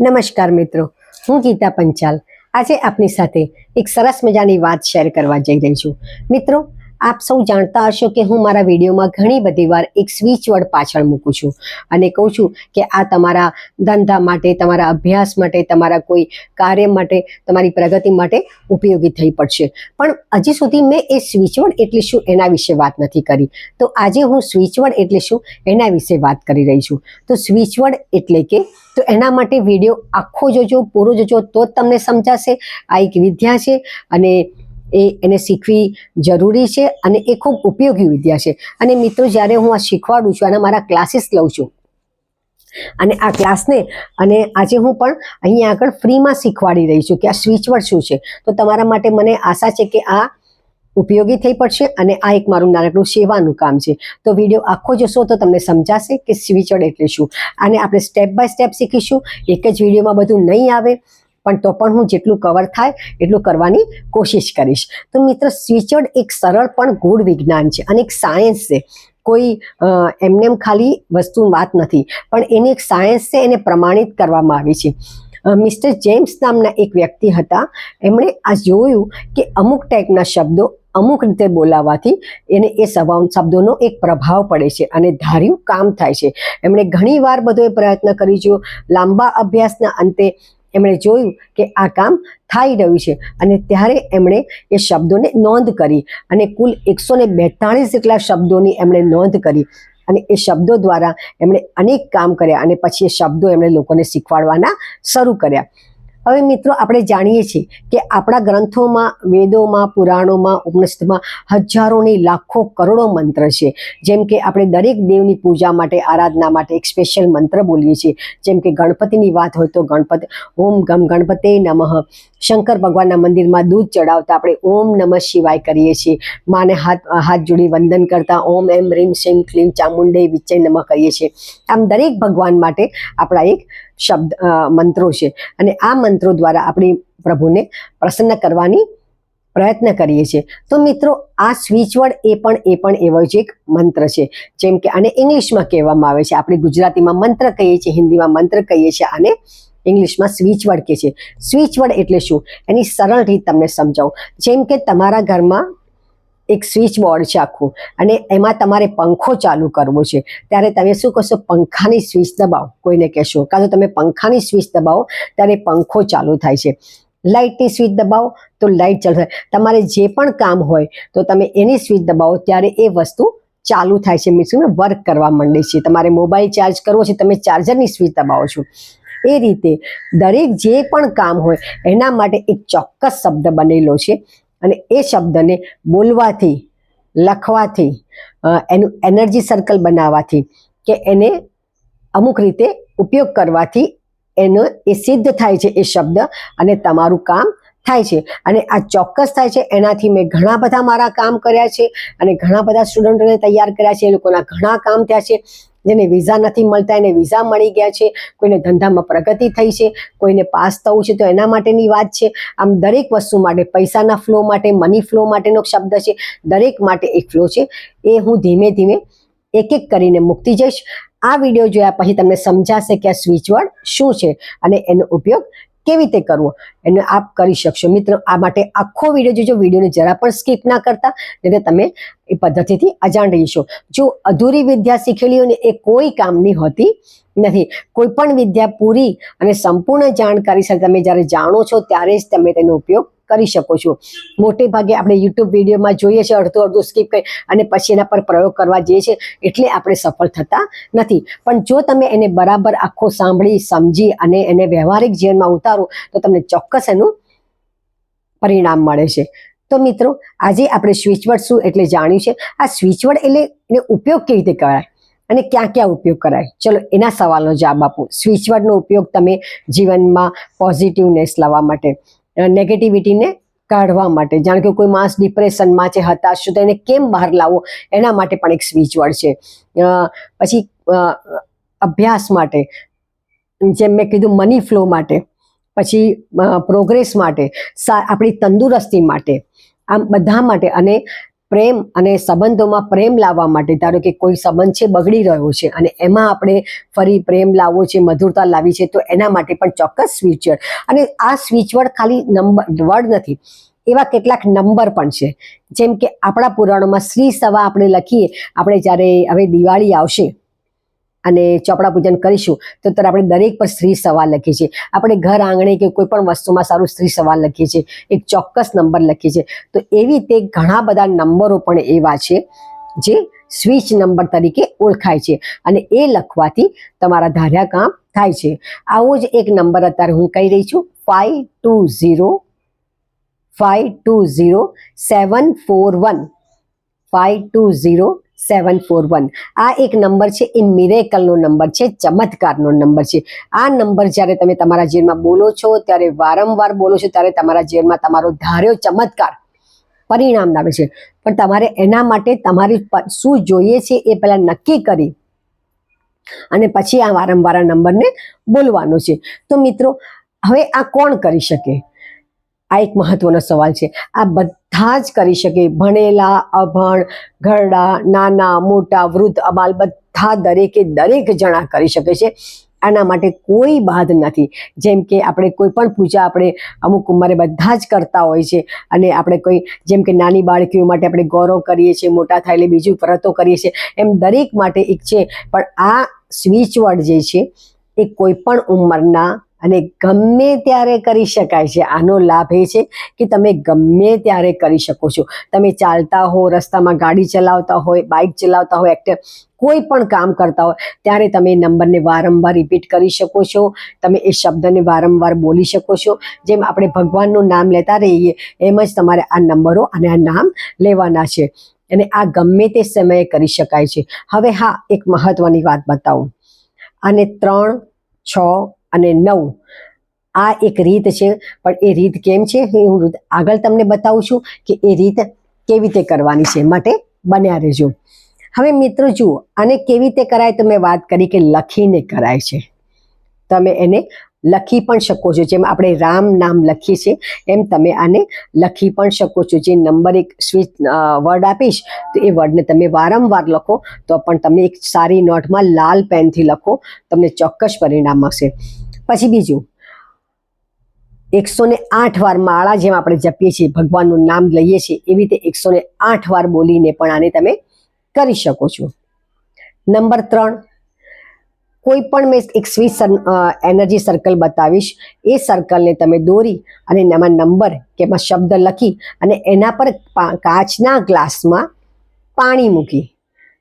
નમસ્કાર મિત્રો, હું ગીતા પંચાલ. આજે આપની સાથે એક સરસ મજાની વાત શેર કરવા જઈ રહી છું. મિત્રો આપ સૌ જાણતા હશો કે હું મારા વિડીયોમાં ઘણી બધી વાર એક સ્વિચ વર્ડ પાછળ મૂકું છું. અને કહું છું કે આ તમારા ધંધા માટે, તમારા અભ્યાસ માટે, તમારા કોઈ કાર્ય માટે, તમારી પ્રગતિ માટે ઉપયોગી થઈ પડશે. પણ હજી સુધી મેં એ સ્વિચ વર્ડ એટલે શું એના વિશે વાત નથી કરી. તો આજે હું સ્વિચ વર્ડ એટલે શું એના વિશે વાત કરી રહી છું. તો સ્વિચ વર્ડ એટલે કે, તો એના માટે વીડિયો આખો જોજો, પૂરો જોજો, તો જ તમને સમજાશે. આ એક વિદ્યા છે અને એ એને શીખવી જરૂરી છે અને એ ખૂબ ઉપયોગી વિદ્યા છે. અને મિત્રો, જ્યારે હું આ શીખવાડું છું અને મારા ક્લાસીસ લઉં છું, અને આ ક્લાસને અને આજે હું પણ અહીંયા આગળ ફ્રીમાં શીખવાડી રહી છું કે આ સ્વિચવર્ડ શું છે, તો તમારા માટે મને આશા છે કે આ ઉપયોગી થઈ પડશે અને આ એક મારું નાનકડું સેવાનું કામ છે. તો વીડિયો આખો જોશો તો તમને સમજાશે કે સ્વિચવર્ડ એટલે શું. અને આપણે સ્ટેપ બાય સ્ટેપ શીખીશું. એક જ વિડીયોમાં બધું નહીં આવે. પણ તો પણ હું જેટલું કવર થાય એટલું કરવાની કોશિશ કરીશ. તો મિત્ર સ્વિચવર્ડ એક સરળ પણ ગૂઢ વિજ્ઞાન છે અને એક સાયન્સ છે. કોઈ એમને એમ ખાલી વસ્તુ વાત નથી. પણ એની એક સાયન્સ છે, એને પ્રમાણિત કરવામાં આવી છે. મિસ્ટર જેમ્સ નામના એક વ્યક્તિ હતા. એમણે આ જોયું કે અમુક ટાઈપના શબ્દો અમુક રીતે બોલાવવાથી એને એ શબ્દોનો એક પ્રભાવ પડે છે અને ધાર્યું કામ થાય છે. એમણે ઘણીવાર બધો એ પ્રયત્ન કરી જો લાંબા અભ્યાસના અંતે એમણે જોયું કે આ કામ થઈ રહ્યું છે. અને ત્યારે એમણે એ શબ્દોને નોંધ કરી અને કુલ એકસો ને બેતાળીસ જેટલા શબ્દોની એમણે નોંધ કરી. અને એ શબ્દો દ્વારા એમણે અનેક કામ કર્યા અને પછી એ શબ્દો એમણે લોકોને શીખવાડવાના શરૂ કર્યા. હવે મિત્રો આપણે જાણીએ છીએ કે આપણા ગ્રંથોમાં, વેદોમાં, પુરાણોમાં, ઉપનિષદમાં હજારોની લાખો કરોડો મંત્ર છે. જેમ કે આપણે દરેક દેવની પૂજા માટે, આરાધના માટે એક સ્પેશિયલ મંત્ર બોલીએ છીએ. જેમ કે ગણપતિની વાત હોય તો ગણપતિ, ઓમ ગમ ગણપતે નમઃ. શંકર ભગવાનના મંદિરમાં દૂધ ચડાવતા આપણે ઓમ નમઃ શિવાય કરીએ છીએ. માને હાથ હાથ જોડી વંદન કરતા ઓમ એમ રીમ શેમ ક્લીમ ચામુંડે વિચય નમઃ કરીએ છીએ. આમ દરેક ભગવાન માટે આપણા એક શબ્દ મંત્રો છે. અને આ મંત્રો દ્વારા આપણી પ્રભુને પ્રસન્ન કરવાની પ્રયત્ન કરીએ છીએ. તો મિત્રો, આ સ્વિચવર્ડ એ પણ એ પણ એવો જ એક મંત્ર છે. જેમ કે આને ઇંગ્લિશમાં કહેવામાં આવે છે. આપણે ગુજરાતીમાં મંત્ર કહીએ છીએ, હિન્દીમાં મંત્ર કહીએ છીએ અને ઇંગ્લિશમાં સ્વિચવર્ડ કહે છે. સ્વિચવર્ડ એટલે શું? એની સરળ રીત તમને સમજાવું. જેમ કે તમારા ઘરમાં એક સ્વિચ બોર્ડ છે આખું. અને એમાં તમારે પંખો ચાલુ કરવો છે. ત્યારે તમે શું કરશો? પંખાની સ્વિચ દબાવો. કોઈને કહેશો. કાં તો તમે પંખાની સ્વિચ દબાવો, ત્યારે પંખો ચાલુ થાય છે. લાઇટની સ્વિચ દબાવો, તો લાઇટ ચાલુ થાય. તમારે જે પણ કામ હોય, તો તમે એની સ્વિચ દબાવો, ત્યારે એ વસ્તુ ચાલુ થાય છે. મીન્સ વર્ક કરવા માંડે છે. તમારે મોબાઈલ ચાર્જ કરવો છે, તમે ચાર્જરની સ્વિચ દબાવો છો. એ રીતે દરેક જે પણ કામ હોય, એના માટે એક ચોક્કસ શબ્દ બનેલો છે. અને એ શબ્દને બોલવાથી, લખવાથી એનું એનર્જી સર્કલ બનાવવાથી કે એને અમુક રીતે ઉપયોગ કરવાથી એનો એ સિદ્ધ થાય છે એ શબ્દ અને તમારું કામ થાય છે. અને આ ચોક્કસ થાય છે, એનાથી મેં ઘણા બધા મારા કામ કર્યા છે અને ઘણા બધા સ્ટુડન્ટોને તૈયાર કર્યા છે, એ લોકોના ઘણા કામ થયા છે. જેને વિઝા નથી મળતા, એને વિઝા મળી ગયા છે, કોઈને ધંધામાં પ્રગતિ થઈ છે, કોઈને પાસ થવું છે, તો એના માટેની વાત છે. આમ દરેક વસ્તુ માટે, પૈસાના ફ્લો માટે મની ફ્લો માટેનો શબ્દ છે. દરેક માટે એક ફ્લો છે. એ હું ધીમે ધીમે એક એક કરીને મૂકતી જઈશ. આ વીડિયો જોયા પછી તમને સમજાશે કે આ સ્વિચવર્ડ શું છે અને એનો ઉપયોગ કેવી રીતે કરવો એને આપ કરી શકશો. મિત્રો, આ માટે આખો વીડિયો જોજો. વિડીયોને જરા પણ સ્કીપ ના કરતા એટલે તમે એ પદ્ધતિથી અજાણ રહીશો જો અધૂરી વિદ્યા શીખેલી હોય એ કોઈ કામની હોતી નથી. કોઈ પણ વિદ્યા પૂરી અને સંપૂર્ણ જાણકારી સાથે તમે જ્યારે જાણો છો, ત્યારે જ તમે તેનો ઉપયોગ કરી શકો છો. મોટે ભાગે આપણે યુટ્યુબ વિડીયોમાં જોઈએ છે, અડધું અડધું સ્કીપ કરી અને પછી એના પર પ્રયોગ કરવા જઈએ છીએ, એટલે આપણે સફળ થતા નથી. પણ જો તમે એને બરાબર આખો સાંભળી, સમજી અને એને વ્યવહારિક જીવનમાં ઉતારો, તો તમને ચોક્કસ એનું પરિણામ મળે છે. તો મિત્રો, આજે આપણે સ્વિચવર્ડ શું એટલે જાણ્યું છે? આ સ્વિચવર્ડ એટલે એને ઉપયોગ કેવી રીતે કરાય? અને ક્યાં ક્યાં ઉપયોગ કરાય? ચલો, એના સવાલનો જવાબ આપો. સ્વિચવર્ડનો ઉપયોગ તમે જીવનમાં પોઝિટિવનેસ લાવવા માટે. નેગેટિવિટીને કાઢવા માટે. જાણ કે કોઈ માણસ ડિપ્રેશનમાં છે હતાશ છે તો એને કેમ બહાર લાવવો? એના માટે પણ એક સ્વિચવર્ડ છે. અ, પછી અભ્યાસ માટે જેમ મેં કીધું મની ફ્લો માટે પછી પ્રોગ્રેસ માટે આપણી તંદુરસ્તી માટે આમ બધા માટે. અને પ્રેમ અને સંબંધોમાં પ્રેમ લાવવા માટે, ધારો કે કોઈ સંબંધ છે, બગડી રહ્યો છે અને એમાં આપણે ફરી પ્રેમ લાવવો છે, મધુરતા લાવી છે, તો એના માટે પણ ચોક્કસ સ્વિચ વર્ડ અને આ સ્વિચ વર્ડ ખાલી નંબર વર્ડ નથી, એવા કેટલાક નંબર પણ છે. જેમ કે આપણા પુરાણોમાં શ્રી સવા આપણે લખીએ, આપણે જ્યારે હવે દિવાળી આવશે અને ચોપડા પૂજન કરીશું, તો ત્યારે આપણે દરેક પર સ્ત્રી સવાલ લખીએ છીએ. આપણે ઘર આંગણે કે કોઈ પણ વસ્તુમાં સારું સ્ત્રી સવાલ લખીએ છીએ. એક ચોક્કસ નંબર લખીએ છીએ. તો એવી રીતે ઘણા બધા નંબરો પણ એવા છે, જે સ્વિચ નંબર તરીકે ઓળખાય છે. અને એ લખવાથી તમારા ધાર્યા કામ થાય છે. આવો જ એક નંબર અત્યારે હું કહી રહી છું. Five two zero five two zero seven four one five two zero seven four one આ એક નંબર છે, એ મિરેકલનો નંબર છે, ચમત્કારનો નંબર છે. આ નંબર જ્યારે તમે તમારા જીવનમાં બોલો છો, ત્યારે વારંવાર બોલો છો, ત્યારે તમારા જીવનમાં તમારો ધાર્યો ચમત્કાર પરિણામ લાવે છે. પણ તમારે એના માટે તમારી શું જોઈએ છે, એ પહેલાં નક્કી કરી અને પછી આ વારંવાર નંબરને બોલવાનો છે. તો મિત્રો, હવે આ કોણ કરી શકે? આ એક મહત્વનો સવાલ છે. આ બધા જ કરી શકે. ભણેલા, અભણ, ઘરડા, નાના, મોટા, વૃદ્ધ, અબાલ બધા દરેકે દરેક જણા કરી શકે છે. આના માટે કોઈ બાદ નથી. જેમ કે આપણે કોઈ પણ પૂજા આપણે અમુક ઉંમરે બધા જ કરતા હોય છે અને આપણે કોઈ જેમ કે નાની બાળકીઓ માટે આપણે ગૌરવ કરીએ છીએ, મોટા થાય એટલે બીજું વ્રતો કરીએ છીએ, એમ દરેક માટે એક છે. પણ આ સ્વિચ વર્ડ જે છે એ કોઈ પણ ઉંમરના અને ગમે ત્યારે કરી શકાય છે. આનો લાભ એ છે કે તમે ગમે ત્યારે કરી શકો છો. તમે ચાલતા હો, રસ્તામાં ગાડી ચલાવતા હોય, બાઇક ચલાવતા હોય એક્ટર કોઈ પણ કામ કરતા હોય, ત્યારે તમે એ નંબરને વારંવાર રિપીટ કરી શકો છો. તમે એ શબ્દને વારંવાર બોલી શકો છો. જેમ આપણે ભગવાનનું નામ લેતા રહીએ, એમ જ તમારે આ નંબરો અને આ નામ લેવાના છે. અને આ ગમે તે સમયે કરી શકાય છે. હવે હા, એક મહત્વની વાત બતાવું. અને ત્રણ, છ અને નવ. આ એક રીત છે, પણ એ રીત કેમ છે? એ હું આગળ તમને બતાવું છું કે એ રીત કેવી રીતે કરવાની છે. માટે બન્યા રહેજો. હવે મિત્રો જુઓ, આને કેવી રીતે કરાય? તો મેં વાત કરી કે લખીને કરાય છે. તમે એને લખી પણ શકો છો. જેમ આપણે રામ નામ લખીએ છીએ, એમ તમે આને લખી પણ શકો છો. જે નંબર એક સ્વીચ વર્ડ આપીશ, તો એ વર્ડને તમે વારંવાર લખો, તો પણ તમે એક સારી નોટમાં લાલ પેનથી લખો, તમને ચોક્કસ પરિણામ મળશે. પછી બીજું. એકસો ને આઠ વાર માળા જેમ આપણે જપીએ છીએ, ભગવાનનું નામ લઈએ છીએ, એવી રીતે એકસો ને આઠ વાર બોલીને પણ આને તમે કરી શકો છો. નંબર ત્રણ, કોઈ પણ મેં એક સ્વિચ એનર્જી સર્કલ બતાવીશ. એ સર્કલને તમે દોરી અને એમાં નંબર કે એમાં શબ્દ લખી અને એના પર કાચના ગ્લાસમાં પાણી મૂકી.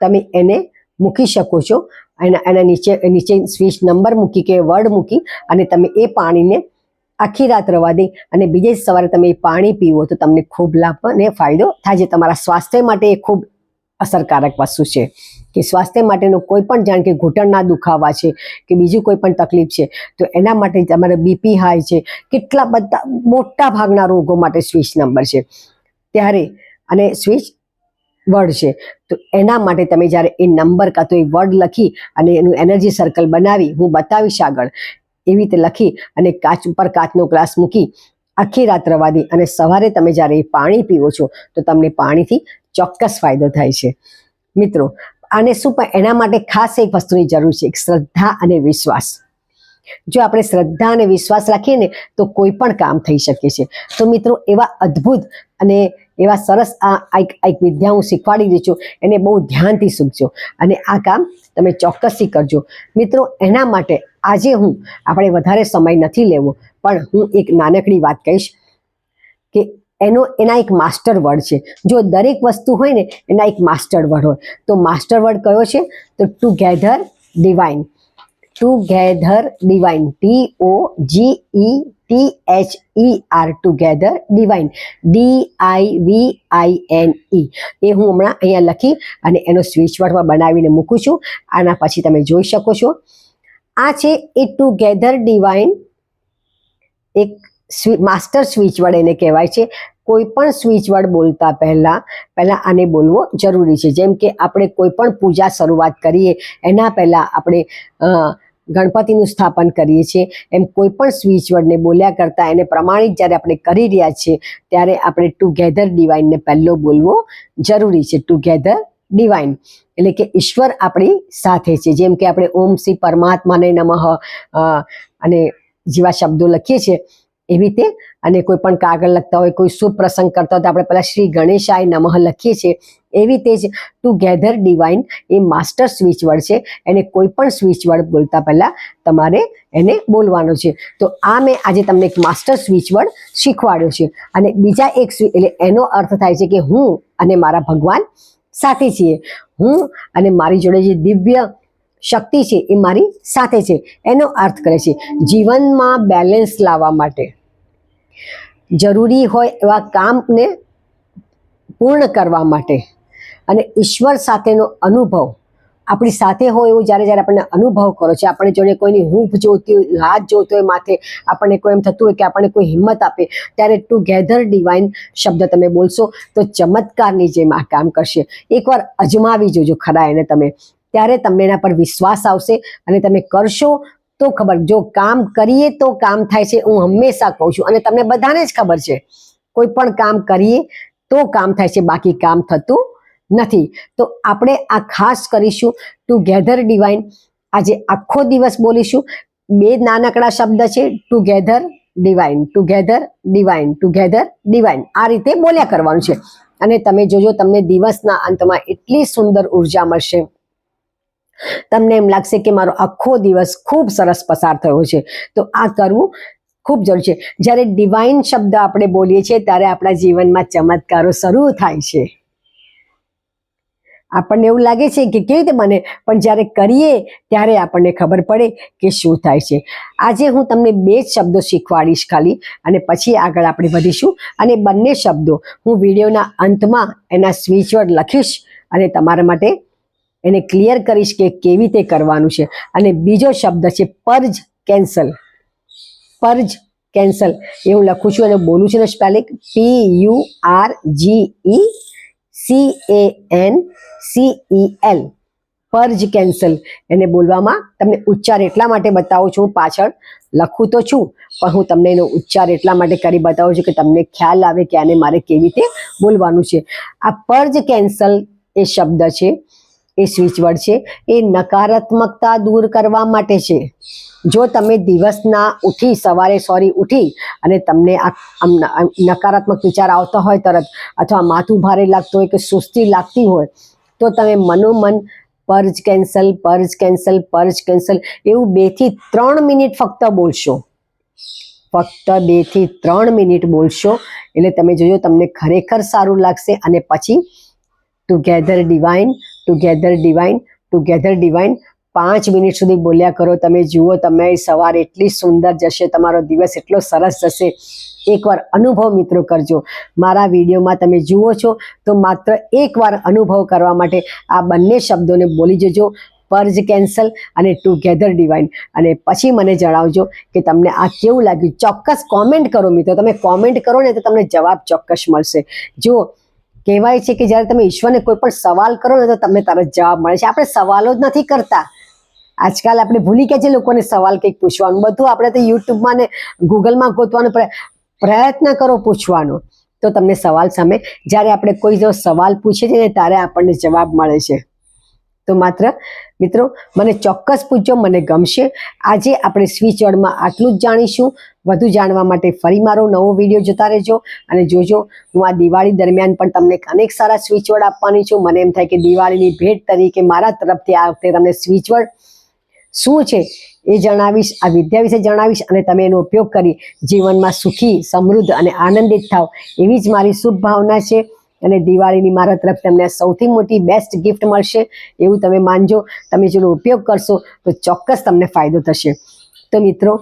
તમે એને મૂકી શકો છો. એના એના નીચે નીચે સ્વિચ નંબર મૂકી કે વર્ડ મૂકી અને તમે એ પાણીને આખી રાત રવા દે. અને બીજે સવારે તમે એ પાણી પીવો તો તમને ખૂબ લાભ અને ફાયદો થાય છે. તમારા સ્વાસ્થ્ય માટે એ ખૂબ અસરકારક વસ્તુ છે. કે સ્વાસ્થ્ય માટેનો કોઈ પણ જાણ કે ઘૂંટણના દુખાવા છે કે બીજું કોઈ પણ તકલીફ છે, તો એના માટે તમારે બીપી હાઈ છે. કેટલા બધા મોટા ભાગના રોગો માટે સ્વિચ નંબર છે. ત્યારે અને સ્વિચ વર્ડ છે. તો એના માટે તમે જ્યારે એ નંબર કાં તો એ વર્ડ લખી અને એનું એનર્જી સર્કલ બનાવી, હું બતાવીશ આગળ. એવી રીતે લખી અને કાચ ઉપર કાચનો ગ્લાસ મૂકી આખી રાત રવા દી અને સવારે તમે જ્યારે એ પાણી પીવો છો, તો તમને પાણીથી ચોક્કસ ફાયદો થાય છે. મિત્રો, આને શું પણ એના માટે ખાસ એક વસ્તુની જરૂર છે, એક શ્રદ્ધા અને વિશ્વાસ. જો આપણે શ્રદ્ધા અને વિશ્વાસ રાખીએ ને, તો કોઈ પણ કામ થઈ શકે છે. તો મિત્રો, એવા અદ્ભુત અને એવા સરસ આ એક વિદ્યા હું શીખવાડી રહી છું. એને બહુ ધ્યાનથી શીખજો. અને આ કામ તમે ચોક્કસથી કરજો. મિત્રો, એના માટે આજે હું આપણે વધારે સમય નથી લેવો, પણ હું એક નાનકડી વાત કહીશ કે એનો, એના એક માસ્ટર વર્ડ છે. જો દરેક વસ્તુ હોય ને, એના એક માસ્ટર વર્ડ હોય. તો માસ્ટર વર્ડ કયો છે? તો together divine together divine T O G E T H E R together divine D I V I N E એ હું હમણાં અહીંયા લખી અને એનો સ્વિચ વર્ડમાં બનાવીને મૂકું છું. આના પછી તમે જોઈ શકો છો. આ છે એ ટુગેધર ડિવાઇન એક માસ્ટર સ્વિચ વર્ડ એને કહેવાય છે. કોઈ પણ સ્વિચ વર્ડ બોલતા પહેલાં પહેલાં આને બોલવો જરૂરી છે. જેમ કે આપણે કોઈ પણ પૂજા શરૂઆત કરીએ, એના પહેલાં આપણે ગણપતિનું સ્થાપન કરીએ છીએ. એમ કોઈ પણ સ્વિચ વર્ડને બોલ્યા કરતાં એને પ્રમાણિત જ્યારે આપણે કરી રહ્યા છીએ, ત્યારે આપણે ટુગેધર ડિવાઇનને પહેલો બોલવો જરૂરી છે. ટુગેધર ડિવાઇન એટલે કે ઈશ્વર આપણી સાથે છે. જેમ કે આપણે ઓમ શ્રી પરમાત્માને નમઃ અને જેવા શબ્દો લખીએ છીએ. એવી રીતે? અને કોઈ પણ કાગળ લખતા હોય, કોઈ શુભ પ્રસંગ કરતા હોય, તો આપણે પહેલાં શ્રી ગણેશાય નમઃ લખીએ છીએ. એવી રીતે જ ટુગેધર ડિવાઇન એ માસ્ટર સ્વિચ વર્ડ છે. એને કોઈ પણ સ્વિચ વર્ડ બોલતા પહેલાં તમારે એને બોલવાનો છે. તો આ મેં આજે તમને એક માસ્ટર સ્વિચ વર્ડ શીખવાડ્યો છે. અને બીજા એક એટલે એનો અર્થ થાય છે કે હું અને મારા ભગવાન સાથે છીએ. હું અને મારી જોડે જે દિવ્ય શક્તિ છે એ મારી સાથે છે. એનો અર્થ કરે છે જીવનમાં બેલેન્સ લાવવા માટે. જરૂરી હોય એવા કામને પૂર્ણ કરવા માટે. અને ઈશ્વર સાથેનો અનુભવ આપણી સાથે હોય એવું જ્યારે જ્યારે આપણને અનુભવ કરો છે, આપણે જોડે કોઈની હૂંફ જોતી હોય, હાથ જોતો હોય, માથે આપણને કોઈ એમ થતું હોય કે આપણને કોઈ હિંમત આપે, ત્યારે ટુગેધર ડિવાઇન શબ્દ તમે બોલશો, તો ચમત્કારની જેમ આ કામ કરશે. એકવાર અજમાવી જોજો ખરા એને તમે. ત્યારે તમને એના પર વિશ્વાસ આવશે અને તમે કરશો તો ખબર, જો કામ કરીએ તો કામ થાય છે, હું હંમેશા કહું છું. અને તમને બધાને જ ખબર છે, કોઈ પણ કામ કરીએ તો કામ થાય છે, બાકી કામ થતું નથી. તો આપણે આ ખાસ કરીશું ટુગેધર ડિવાઇન આજે આખો દિવસ બોલીશું. બે નાનકડા શબ્દ છે together divine together divine together divine આ રીતે બોલ્યા કરવાનું છે. અને તમે જોજો, તમને દિવસના અંતમાં એટલી સુંદર ઊર્જા મળશે. તમને એમ લાગશે કે મારો આખો દિવસ ખૂબ સરસ પસાર થયો છે. તો આ કરવું ખૂબ જરૂરી છે. જ્યારે ડિવાઇન શબ્દ આપણે બોલીએ છીએ, ત્યારે આપણા જીવનમાં ચમત્કારો શરૂ થાય છે. આપણને એવું લાગે છે કે કેવી રીતે બને? પણ જ્યારે કરીએ, ત્યારે આપણને ખબર પડે કે શું થાય છે. આજે હું તમને બે જ શબ્દો શીખવાડીશ ખાલી અને પછી આગળ આપણે વધીશું. અને બંને શબ્દો હું વિડીયોના અંતમાં એના સ્વિચ વર્ડ લખીશ અને તમારા માટે એને ક્લિયર કરીશ કે કેવી રીતે કરવાનું છે. અને બીજો શબ્દ છે પર્જ કેન્સલ. Purge cancel. એ હું લખું છું અને બોલું છું ને spelling. P U R G E C A N C E L purge cancel એને બોલવામાં તમને ઉચ્ચાર એટલા માટે બતાવું છું, પાછળ લખું તો છું, પણ હું તમને એનો ઉચ્ચાર એટલા માટે કરી બતાવું છું કે તમને ખ્યાલ આવે કે આને મારે કેવી રીતે બોલવાનું છે. આ પર્જ કેન્સલ એ શબ્દ છે. એ સ્વિચ વર્ડ છે. એ નકારાત્મકતા દૂર કરવા માટે છે. જો તમે દિવસના ઉઠી, સવારે સોરી ઉઠી અને તમને આ નકારાત્મક વિચાર આવતા હોય તરત અથવા માથું ભારે લાગતું હોય કે સુસ્તી લાગતી હોય, તો તમે મનોમન purge cancel purge cancel purge cancel એવું બેથી ત્રણ મિનિટ ફક્ત બોલશો. ફક્ત બેથી ત્રણ મિનિટ બોલશો. એટલે તમે જોજો તમને ખરેખર સારું લાગશે અને પછી together divine together divine together divine પાંચ મિનિટ સુધી બોલ્યા કરો, તમે જુઓ, તમે સવાર એટલી સુંદર જશે, તમારો દિવસ એટલો સરસ જશે. એકવાર અનુભવ મિત્રો કરજો. મારા વિડીયોમાં તમે જુઓ છો, તો માત્ર એકવાર અનુભવ કરવા માટે આ બંને શબ્દોને બોલી જજો. પર્જ કેન્સલ અને ટુગેધર ડિવાઇન અને પછી મને જણાવજો કે તમને આ કેવું લાગ્યું. ચોક્કસ કોમેન્ટ કરો મિત્રો. તમે કોમેન્ટ કરો ને તો તમને જવાબ ચોક્કસ મળશે. જો કહેવાય છે કે જ્યારે તમે ઈશ્વરને કોઈ પણ સવાલ કરો ને તો તમને તરત જવાબ મળે છે. આપણે સવાલો જ નથી કરતા. આજકાલ આપણે ભૂલી ગયા છે લોકોને સવાલ કંઈક પૂછવાનું. બધું આપણે તો યુટ્યુબમાં ને ગૂગલમાં ગોતવાનો પ્ર- પ્રયત્ન કરો પૂછવાનો. તો તમને સવાલ સામે જ્યારે આપણે કોઈ જો સવાલ પૂછે છે ને ત્યારે આપણને જવાબ મળે છે. તો માત્ર, મિત્રો, મને ચોક્કસ પૂછજો, મને ગમશે. આજે આપણે સ્વિચ વર્ડમાં આટલું જ જાણીશું. વધુ જાણવા માટે ફરી મારો નવો વીડિયો જોતા રહેજો અને જોજો, હું આ દિવાળી દરમિયાન પણ તમને અનેક સારા સ્વિચ વર્ડ આપવાની છું. મને એમ થાય કે દિવાળીની ભેટ તરીકે મારા તરફથી આ વખતે તમને સ્વિચ વર્ડ શું છે એ જણાવીશ, આ વિદ્યા વિશે જણાવીશ અને તમે એનો ઉપયોગ કરી જીવનમાં સુખી, સમૃદ્ધ અને આનંદિત થાવ. એવી જ મારી શુભ ભાવના છે. અને દિવાળીની મારા તરફ તમને સૌથી મોટી બેસ્ટ ગિફ્ટ મળશે. એવું તમે માનજો. તમે જેનો ઉપયોગ કરશો તો ચોક્કસ તમને ફાયદો થશે. તો મિત્રો,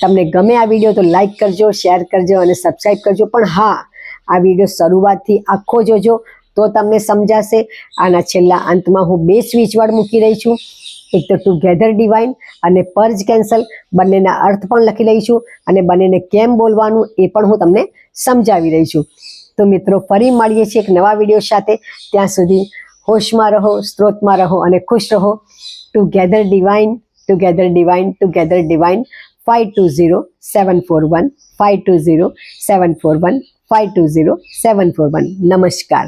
તમને ગમે આ વીડિયો તો લાઈક કરજો શેર કરજો અને સબસ્ક્રાઈબ કરજો. પણ હા, આ વીડિયો શરૂઆતથી આખો જોજો તો તમને સમજાશે. આના છેલ્લા અંતમાં હું બે સ્વિચ મૂકી રહી છું. એક તો ટુગેધર ડિવાઇન અને પર્જ કેન્સલ બંનેના અર્થ પણ લખી રહી છું અને બંનેને કેમ બોલવાનું એ પણ હું તમને સમજાવી રહી છું. તો મિત્રો, ફરી મળીએ છીએ એક નવા વીડિયો સાથે. ત્યાં સુધી હોશમાં રહો, સ્ત્રોતમાં રહો અને ખુશ રહો. Together divine together divine together divine five two zero seven four one five two zero seven four one five two zero seven four one નમસ્કાર